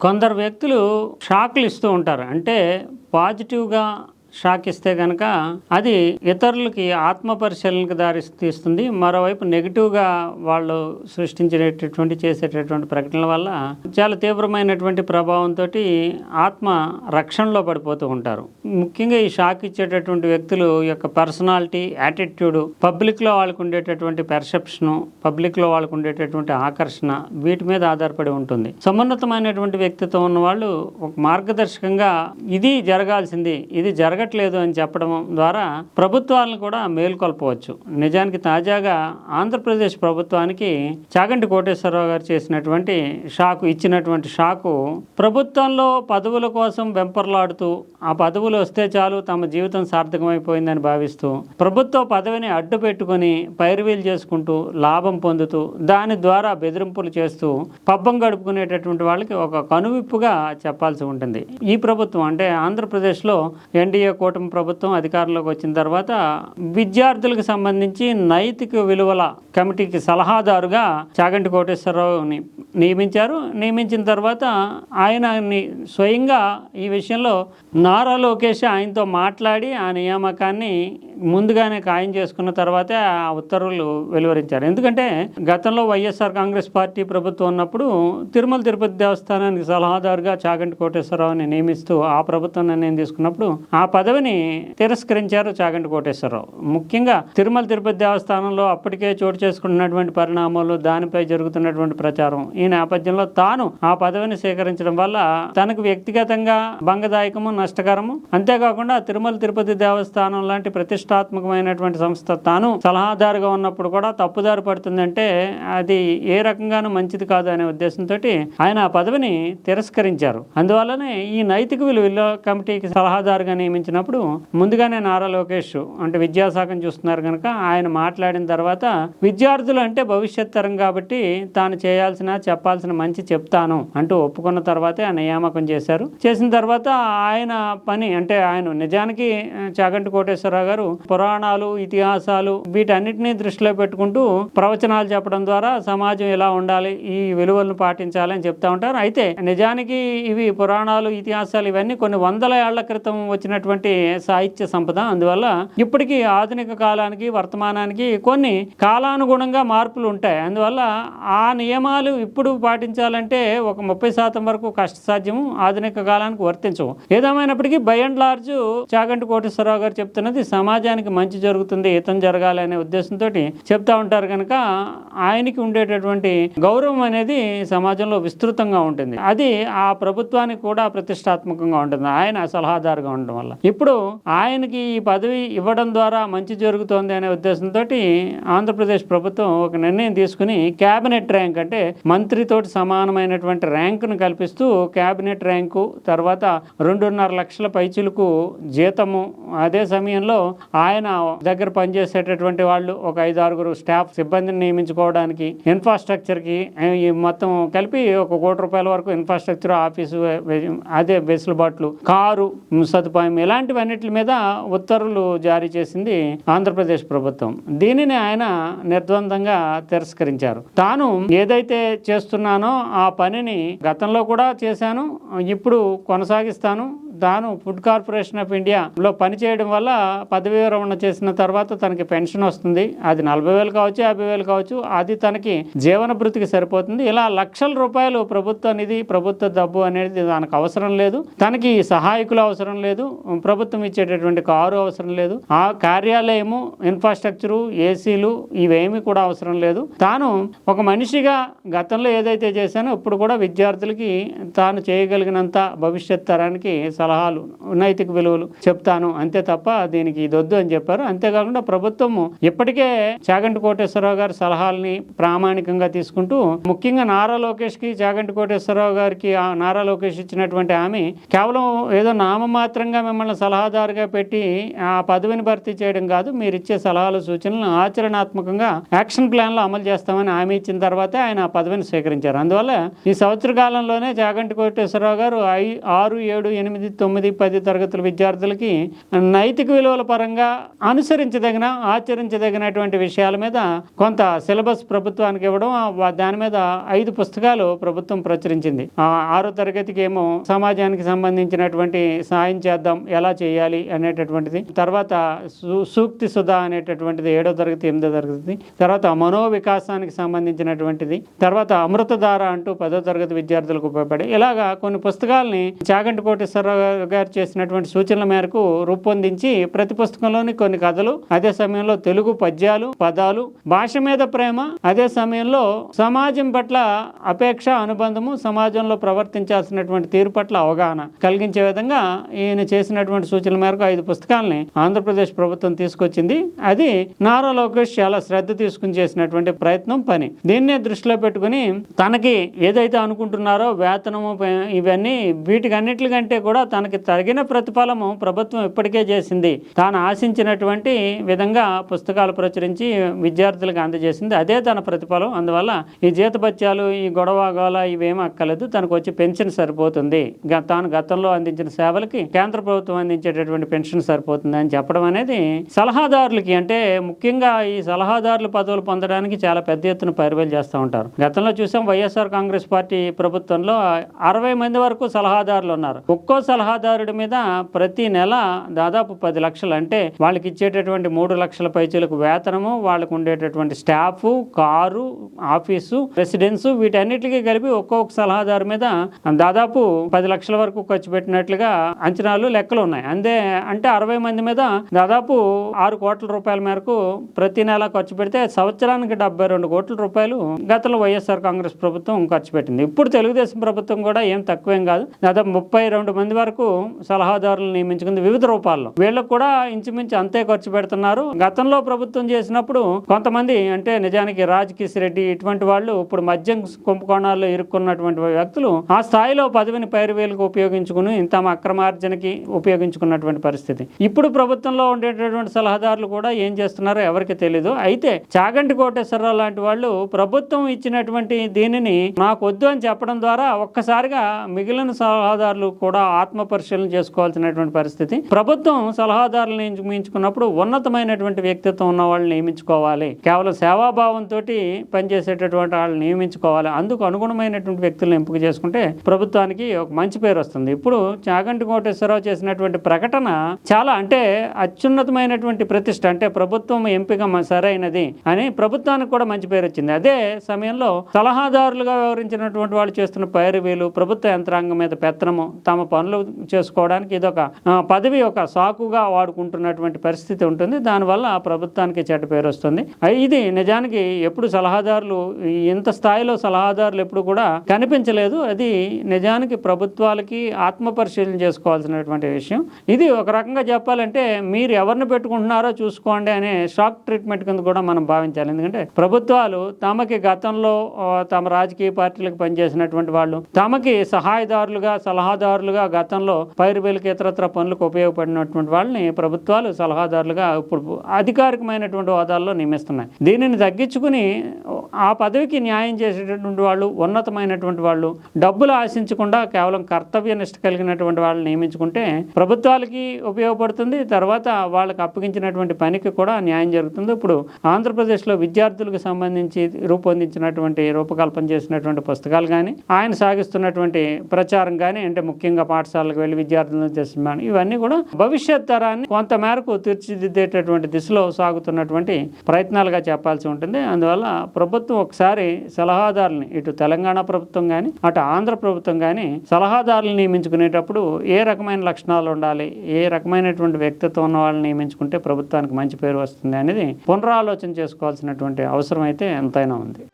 కొందరు వ్యక్తులు షాక్లు ఇస్తూ ఉంటారు. అంటే పాజిటివ్గా షాక్ ఇస్తే కనుక అది ఇతరులకి ఆత్మ పరిశీలనకు దారి తీస్తుంది. మరోవైపు నెగిటివ్గా వాళ్ళు సృష్టించేటటువంటి చేసేటటువంటి ప్రకటనల వల్ల చాలా తీవ్రమైనటువంటి ప్రభావంతో ఆత్మ రక్షణలో పడిపోతూ ఉంటారు. ముఖ్యంగా ఈ షాక్ ఇచ్చేటటువంటి వ్యక్తులు యొక్క పర్సనాలిటీ యాటిట్యూడ్ పబ్లిక్లో వాళ్ళకు ఉండేటటువంటి పెర్సెప్షను పబ్లిక్లో వాళ్ళకు ఉండేటటువంటి ఆకర్షణ వీటి మీద ఆధారపడి ఉంటుంది. సమున్నతమైనటువంటి వ్యక్తిత్వం ఉన్న వాళ్ళు ఒక మార్గదర్శకంగా ఇది జరగాల్సింది ఇది జరగ జరగట్లేదు అని చెప్పడం ద్వారా ప్రభుత్వాలను కూడా మేల్కొల్పవచ్చు. నిజానికి తాజాగా ఆంధ్రప్రదేశ్ ప్రభుత్వానికి చాగంటి కోటేశ్వరరావు గారు చేసినటువంటి షాకు ఇచ్చినటువంటి షాకు ప్రభుత్వంలో పదవుల కోసం వెంపర్లాడుతూ ఆ పదవులు వస్తే చాలు తమ జీవితం సార్థకమైపోయిందని భావిస్తూ ప్రభుత్వ పదవిని అడ్డు పెట్టుకొని పైరువీలు చేసుకుంటూ లాభం పొందుతూ దాని ద్వారా బెదిరింపులు చేస్తూ పబ్బం గడుపుకునేటటువంటి వాళ్ళకి ఒక కనువిప్పుగా చెప్పాల్సి ఉంటుంది. ఈ ప్రభుత్వం అంటే ఆంధ్రప్రదేశ్లో ఎన్డీఏ కూటమి ప్రభుత్వం అధికారంలోకి వచ్చిన తర్వాత విద్యార్థులకు సంబంధించి నైతిక విలువల కమిటీకి సలహాదారుగా చాగంటి కోటేశ్వరరావుని నియమించారు. నియమించిన తర్వాత ఆయన స్వయంగా ఈ విషయంలో నారా లోకేష్ ఆయనతో మాట్లాడి ఆ నియామకాన్ని ముందుగానే ఖాయం చేసుకున్న తర్వాతే ఆ ఉత్తర్వులు వెలువరించారు. ఎందుకంటే గతంలో వైఎస్ఆర్ కాంగ్రెస్ పార్టీ ప్రభుత్వం ఉన్నప్పుడు తిరుమల తిరుపతి దేవస్థానానికి సలహాదారుగా చాగంటి కోటేశ్వరరావుని నియమిస్తూ ఆ ప్రభుత్వం నిర్ణయం తీసుకున్నప్పుడు ఆ పదవిని తిరస్కరించారు చాగంటి కోటేశ్వరరావు. ముఖ్యంగా తిరుమల తిరుపతి దేవస్థానంలో అప్పటికే చోటు చేసుకుంటున్నటువంటి పరిణామాలు దానిపై జరుగుతున్నటువంటి ప్రచారం ఈ నేపథ్యంలో తాను ఆ పదవిని స్వీకరించడం వల్ల తనకు వ్యక్తిగతంగా భంగదాయకము నష్టకరము అంతేకాకుండా తిరుమల తిరుపతి దేవస్థానం లాంటి ప్రతిష్ట ప్రతిష్టాత్మకమైనటువంటి సంస్థ తాను సలహాదారుగా ఉన్నప్పుడు కూడా తప్పుదారి పడుతుందంటే అది ఏ రకంగానూ మంచిది కాదు అనే ఉద్దేశంతో ఆయన ఆ పదవిని తిరస్కరించారు. అందువల్లనే ఈ నైతిక విలువ కమిటీకి సలహాదారుగా నియమించినప్పుడు ముందుగానే నారా లోకేష్ అంటే విద్యాశాఖను చూస్తున్నారు కనుక ఆయన మాట్లాడిన తర్వాత విద్యార్థులు అంటే భవిష్యత్ తరం కాబట్టి తాను చేయాల్సిన చెప్పాల్సిన మంచి చెప్తాను అంటూ ఒప్పుకున్న తర్వాతే ఆ నియామకం చేశారు. చేసిన తర్వాత ఆయన పని అంటే ఆయన నిజానికి చాగంటి కోటేశ్వరరావు గారు పురాణాలు ఇతిహాసాలు వీటన్నిటిని దృష్టిలో పెట్టుకుంటూ ప్రవచనాలు చెప్పడం ద్వారా సమాజం ఎలా ఉండాలి ఈ విలువలను పాటించాలి అని చెప్తా ఉంటారు. అయితే నిజానికి ఇవి పురాణాలు ఇతిహాసాలు ఇవన్నీ కొన్ని వందల ఏళ్ళ క్రితం వచ్చినటువంటి సాహిత్య సంపద. అందువల్ల ఇప్పటికీ ఆధునిక కాలానికి వర్తమానానికి కొన్ని కాలానుగుణంగా మార్పులు ఉంటాయి. అందువల్ల ఆ నియమాలు ఇప్పుడు పాటించాలంటే ఒక ముప్పై శాతం వరకు కష్టసాధ్యము ఆధునిక కాలానికి వర్తించవు. ఏదేమైనప్పటికీ by and large Chaganti Koteswararao గారు చెప్తున్నది సమాజానికి మంచి జరుగుతుంది హితం జరగాలి అనే ఉద్దేశంతో చెప్తా ఉంటారు కనుక ఆయనకి ఉండేటటువంటి గౌరవం అనేది సమాజంలో విస్తృతంగా ఉంటుంది. అది ఆ ప్రభుత్వానికి కూడా ప్రతిష్టాత్మకంగా ఉంటుంది. ఆయన సలహాదారుగా ఉండడం వల్ల. ఇప్పుడు ఆయనకి ఈ పదవి ఇవ్వడం ద్వారా మంచి జరుగుతోంది అనే ఉద్దేశంతో ఆంధ్రప్రదేశ్ ప్రభుత్వం ఒక నిర్ణయం తీసుకుని క్యాబినెట్ ర్యాంక్ అంటే మంత్రితోటి సమానమైనటువంటి ర్యాంకును కల్పిస్తూ క్యాబినెట్ ర్యాంకు తర్వాత రెండున్నర లక్షల పైచులకు జీతము అదే సమయంలో ఆయన దగ్గర పనిచేసేటటువంటి వాళ్ళు ఒక ఐదు ఆరుగురు స్టాఫ్ సిబ్బందిని నియమించుకోవడానికి ఇన్ఫ్రాస్ట్రక్చర్కి మొత్తం కలిపి ఒక కోటి రూపాయల వరకు ఇన్ఫ్రాస్ట్రక్చర్ ఆఫీసు అదే వెసులుబాట్లు కారు సదుపాయం ఇలాంటివన్నిటి మీద ఉత్తర్వులు జారీ చేసింది ఆంధ్రప్రదేశ్ ప్రభుత్వం. దీనిని ఆయన నిర్ద్వందంగా తిరస్కరించారు. తాను ఏదైతే చేస్తున్నానో ఆ పనిని గతంలో కూడా చేశాను ఇప్పుడు కొనసాగిస్తాను తాను ఫుడ్ కార్పొరేషన్ ఆఫ్ ఇండియాలో పనిచేయడం వల్ల పదవీ విరమణ చేసిన తర్వాత తనకి పెన్షన్ వస్తుంది. అది నలభై వేలు కావచ్చు యాభై వేలు కావచ్చు అది తనకి జీవన భృతికి సరిపోతుంది. ఇలా లక్షల రూపాయలు ప్రభుత్వ నిధి ప్రభుత్వ డబ్బు అనేది తనకు అవసరం లేదు. తనకి సహాయకులు అవసరం లేదు. ప్రభుత్వం ఇచ్చేటటువంటి కారు అవసరం లేదు. ఆ కార్యాలయము ఇన్ఫ్రాస్ట్రక్చరు ఏసీలు ఇవేమీ కూడా అవసరం లేదు. తాను ఒక మనిషిగా గతంలో ఏదైతే చేశానో ఇప్పుడు కూడా విద్యార్థులకి తాను చేయగలిగినంత భవిష్యత్ తరానికి సలహాలు నైతిక విలువలు చెప్తాను. అంతే తప్ప దీనికి ఇదొద్దు అని చెప్పారు. అంతేకాకుండా ప్రభుత్వము ఇప్పటికే చాగంటి కోటేశ్వరరావు గారి సలహాలని ప్రామాణికంగా తీసుకుంటూ ముఖ్యంగా నారా లోకేష్కి చాగంటి కోటేశ్వరరావు గారికి ఆ నారా లోకేష్ ఇచ్చినటువంటి ఆమె కేవలం ఏదో నామమాత్రంగా మిమ్మల్ని సలహాదారుగా పెట్టి ఆ పదవిని భర్తీ చేయడం కాదు మీరు ఇచ్చే సలహాలు సూచనలను ఆచరణాత్మకంగా యాక్షన్ ప్లాన్లో అమలు చేస్తామని హామీ ఇచ్చిన తర్వాతే ఆయన ఆ పదవిని స్వీకరించారు. అందువల్ల ఈ సంవత్సర కాలంలోనే చాగంటి కోటేశ్వరరావు గారు ఐ ఆరు ఏడు ఎనిమిది తొమ్మిది పది తరగతుల విద్యార్థులకి నైతిక విలువల పరంగా అనుసరించదగిన ఆచరించదగినటువంటి విషయాల మీద కొంత సిలబస్ ప్రభుత్వానికి ఇవ్వడం దాని మీద ఐదు పుస్తకాలు ప్రభుత్వం ప్రచురించింది. ఆరో తరగతికి ఏమో సమాజానికి సంబంధించినటువంటి సాయం చేద్దాం ఎలా చేయాలి అనేటటువంటిది తర్వాత సు- సూక్తి సుధా అనేటటువంటిది ఏడో తరగతి ఎనిమిదో తరగతి తర్వాత మనో వికాసానికి సంబంధించినటువంటిది తర్వాత అమృతధార అంటూ పదో తరగతి విద్యార్థులకు ఉపయోగపడే ఇలాగా కొన్ని పుస్తకాలని చాగంటి కోటేశ్వరరావు గారు చేసినటువంటి సూచనల మేరకు రూపొందించి ప్రతి పుస్తకంలోని కొన్ని కథలు అదే సమయంలో తెలుగు పద్యాలు పదాలు భాష మీద ప్రేమ అదే సమయంలో సమాజం పట్ల అపేక్ష అనుబంధము సమాజంలో ప్రవర్తించాల్సినటువంటి తీరు పట్ల అవగాహన కలిగించే విధంగా ఈయన చేసినటువంటి సూచనల మేరకు ఐదు పుస్తకాలని ఆంధ్రప్రదేశ్ ప్రభుత్వం తీసుకొచ్చింది. అది నారా లోకేష్ చాలా శ్రద్ధ తీసుకుని చేసినటువంటి ప్రయత్నం పని. దీన్నే దృష్టిలో పెట్టుకుని తనకి ఏదైతే అనుకుంటున్నారో వేతనము ఇవన్నీ ఇవన్నీ వీటికన్నిటికంటే కూడా తనకి తగిన ప్రతిఫలము ప్రభుత్వం ఇప్పటికే చేసింది. తాను ఆశించినటువంటి విధంగా పుస్తకాలు ప్రచురించి విద్యార్థులకు అందజేసింది. అదే తన ప్రతిఫలం. అందువల్ల ఈ జీతభత్యాలు ఈ గొడవ గోల ఇవేమీ అక్కర్లేదు. తనకు వచ్చి పెన్షన్ సరిపోతుంది. గ- తాను గతంలో అందించిన సేవలకి కేంద్ర ప్రభుత్వం అందించేటటువంటి పెన్షన్ సరిపోతుంది అని చెప్పడం అనేది సలహాదారులకి అంటే ముఖ్యంగా ఈ సలహాదారుల పదవులు పొందడానికి చాలా పెద్ద ఎత్తున పరివేలు చేస్తూ ఉంటారు. గతంలో చూసాం వైఎస్ఆర్ కాంగ్రెస్ పార్టీ ప్రభుత్వంలో అరవై మంది వరకు సలహాదారులు ఉన్నారు. ఒక్కో సలహా సలహాదారుడి మీద ప్రతి నెల దాదాపు పది లక్షలు. అంటే వాళ్ళకి ఇచ్చేటటువంటి మూడు లక్షల పైచీలకు వేతనము వాళ్ళకు ఉండేటటువంటి స్టాఫ్ కారు ఆఫీసు రెసిడెన్స్ వీటన్నిటికీ కలిపి ఒక్కొక్క సలహాదారు మీద దాదాపు పది లక్షల వరకు ఖర్చు పెట్టినట్లుగా అంచనాలు లెక్కలు ఉన్నాయి. అంతే అంటే అరవై మంది మీద దాదాపు ఆరు కోట్ల రూపాయల మేరకు ప్రతి నెల ఖర్చు పెడితే సంవత్సరానికి డెబ్బై రెండు కోట్ల రూపాయలు గతంలో వైఎస్ఆర్ కాంగ్రెస్ ప్రభుత్వం ఖర్చు పెట్టింది. ఇప్పుడు తెలుగుదేశం ప్రభుత్వం కూడా ఏం తక్కువేం కాదు. దాదాపు ముప్పై రెండు మంది వరకు సలహాదారులు నియమించుకుంది వివిధ రూపాల్లో. వీళ్ళకు కూడా ఇంచుమించు అంతే ఖర్చు పెడుతున్నారు. గతంలో ప్రభుత్వం చేసినప్పుడు కొంతమంది అంటే నిజానికి రాజ్ రెడ్డి ఇటువంటి వాళ్ళు ఇప్పుడు మద్యం కుంభకోణాల్లో ఇరుక్కున్నటువంటి వ్యక్తులు ఆ స్థాయిలో పదవిని పైరువేలకు ఉపయోగించుకుని తమ అక్రమార్జనకి ఉపయోగించుకున్నటువంటి పరిస్థితి. ఇప్పుడు ప్రభుత్వంలో ఉండేటటువంటి సలహాదారులు కూడా ఏం చేస్తున్నారో ఎవరికి తెలీదు. అయితే చాగంటి కోటేశ్వరరావు లాంటి వాళ్ళు ప్రభుత్వం ఇచ్చినటువంటి దీనిని నాకు వద్దు అని చెప్పడం ద్వారా ఒక్కసారిగా మిగిలిన సలహాదారులు కూడా ఆత్మ పరిశీలన చేసుకోవాల్సినటువంటి పరిస్థితి. ప్రభుత్వం సలహాదారులను నియమించుకున్నప్పుడు ఉన్నతమైనటువంటి వ్యక్తిత్వం ఉన్న వాళ్ళని నియమించుకోవాలి. కేవలం సేవాభావంతో పనిచేసేటటువంటి వాళ్ళని నియమించుకోవాలి. అందుకు అనుగుణమైనటువంటి వ్యక్తులను ఎంపిక చేసుకుంటే ప్రభుత్వానికి ఒక మంచి పేరు వస్తుంది. ఇప్పుడు చాగంటి కోటేశ్వరరావు చేసినటువంటి ప్రకటన చాలా అంటే అత్యున్నతమైనటువంటి ప్రతిష్ట అంటే ప్రభుత్వం ఎంపిక సరైనది అని ప్రభుత్వానికి కూడా మంచి పేరు వచ్చింది. అదే సమయంలో సలహాదారులుగా వ్యవహరించినటువంటి వాళ్ళు చేస్తున్న పైరువీలు ప్రభుత్వ యంత్రాంగం మీద పెత్తనము తమ పనులు చేసుకోవడానికి ఇదొక పదవి ఒక సాకుగా వాడుకుంటున్నటువంటి పరిస్థితి ఉంటుంది. దానివల్ల ప్రభుత్వానికి చెడ్డ పేరు వస్తుంది. ఇది నిజానికి ఎప్పుడు సలహాదారులు ఇంత స్థాయిలో సలహాదారులు ఎప్పుడు కూడా కనిపించలేదు. అది నిజానికి ప్రభుత్వాలకి ఆత్మ పరిశీలన చేసుకోవాల్సినటువంటి విషయం. ఇది ఒక రకంగా చెప్పాలంటే మీరు ఎవరిని పెట్టుకుంటున్నారో చూసుకోండి అనే షాక్ ట్రీట్మెంట్ కింద కూడా మనం భావించాలి. ఎందుకంటే ప్రభుత్వాలు తమకి గతంలో తమ రాజకీయ పార్టీలకు పనిచేసినటువంటి వాళ్ళు తమకి సహాయదారులుగా సలహాదారులుగా గతం గతంలో పైరువేలకి ఇతరత్ర పనులకు ఉపయోగపడినటువంటి వాళ్ళని ప్రభుత్వాలు సలహాదారులుగా ఇప్పుడు అధికారికమైనటువంటి హోదాల్లో నియమిస్తున్నాయి. దీనిని తగ్గించుకుని ఆ పదవికి న్యాయం చేసేటటువంటి వాళ్ళు ఉన్నతమైనటువంటి వాళ్ళు డబ్బులు ఆశించకుండా కేవలం కర్తవ్య నిష్ట కలిగినటువంటి వాళ్ళని నియమించుకుంటే ప్రభుత్వాలకి ఉపయోగపడుతుంది. తర్వాత వాళ్ళకి అప్పగించినటువంటి పనికి కూడా న్యాయం జరుగుతుంది. ఇప్పుడు ఆంధ్రప్రదేశ్లో విద్యార్థులకు సంబంధించి రూపొందించినటువంటి రూపకల్పన చేసినటువంటి పుస్తకాలు కానీ ఆయన సాగిస్తున్నటువంటి ప్రచారం కానీ అంటే ముఖ్యంగా పాఠశాలకు వెళ్ళి విద్యార్థులను చేస్తున్నాను ఇవన్నీ కూడా భవిష్యత్ తరాన్ని కొంత మేరకు తీర్చిదిద్దేటటువంటి దిశలో సాగుతున్నటువంటి ప్రయత్నాలుగా చెప్పాల్సి ఉంటుంది. అందువల్ల ప్రభుత్వం ప్రభుత్వం ఒకసారి సలహాదారుని ఇటు తెలంగాణ ప్రభుత్వం కానీ అటు ఆంధ్ర ప్రభుత్వం కానీ సలహాదారులు నియమించుకునేటప్పుడు ఏ రకమైన లక్షణాలు ఉండాలి ఏ రకమైనటువంటి వ్యక్తిత్వం ఉన్న వాళ్ళని నియమించుకుంటే ప్రభుత్వానికి మంచి పేరు వస్తుంది అనేది పునరాలోచన చేసుకోవాల్సినటువంటి అవసరం అయితే ఎంతైనా ఉంది.